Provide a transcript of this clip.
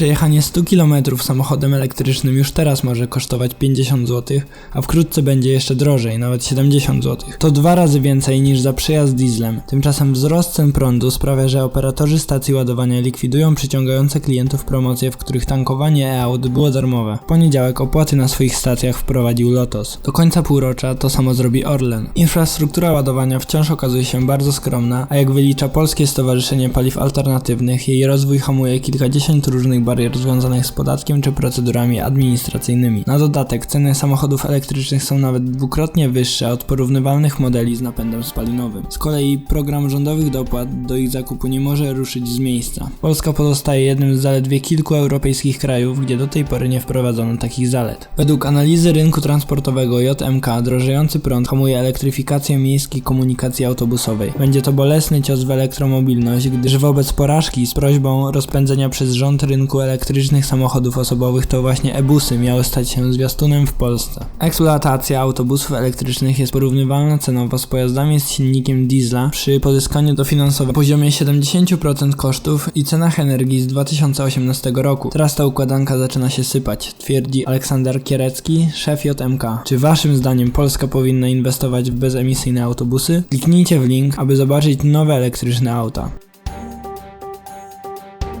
Przejechanie 100 km samochodem elektrycznym już teraz może kosztować 50 zł, a wkrótce będzie jeszcze drożej, nawet 70 zł. To dwa razy więcej niż za przejazd dieslem. Tymczasem wzrost cen prądu sprawia, że operatorzy stacji ładowania likwidują przyciągające klientów promocje, w których tankowanie e-aut było darmowe. W poniedziałek opłaty na swoich stacjach wprowadził Lotos. Do końca półrocza to samo zrobi Orlen. Infrastruktura ładowania wciąż okazuje się bardzo skromna, a jak wylicza Polskie Stowarzyszenie Paliw Alternatywnych, jej rozwój hamuje kilkadziesiąt różnych barier związanych z podatkiem czy procedurami administracyjnymi. Na dodatek ceny samochodów elektrycznych są nawet dwukrotnie wyższe od porównywalnych modeli z napędem spalinowym. Z kolei program rządowych dopłat do ich zakupu nie może ruszyć z miejsca. Polska pozostaje jednym z zaledwie kilku europejskich krajów, gdzie do tej pory nie wprowadzono takich zalet. Według analizy rynku transportowego JMK drożejący prąd hamuje elektryfikację miejskiej komunikacji autobusowej. Będzie to bolesny cios w elektromobilność, gdyż wobec porażki z prośbą rozpędzenia przez rząd rynku elektrycznych samochodów osobowych to właśnie e-busy miały stać się zwiastunem w Polsce. Eksploatacja autobusów elektrycznych jest porównywalna cenowo z pojazdami z silnikiem diesla przy pozyskaniu dofinansowania na poziomie 70% kosztów i cenach energii z 2018 roku. Teraz ta układanka zaczyna się sypać, twierdzi Aleksander Kierecki, szef JMK. Czy waszym zdaniem Polska powinna inwestować w bezemisyjne autobusy? Kliknijcie w link, aby zobaczyć nowe elektryczne auta.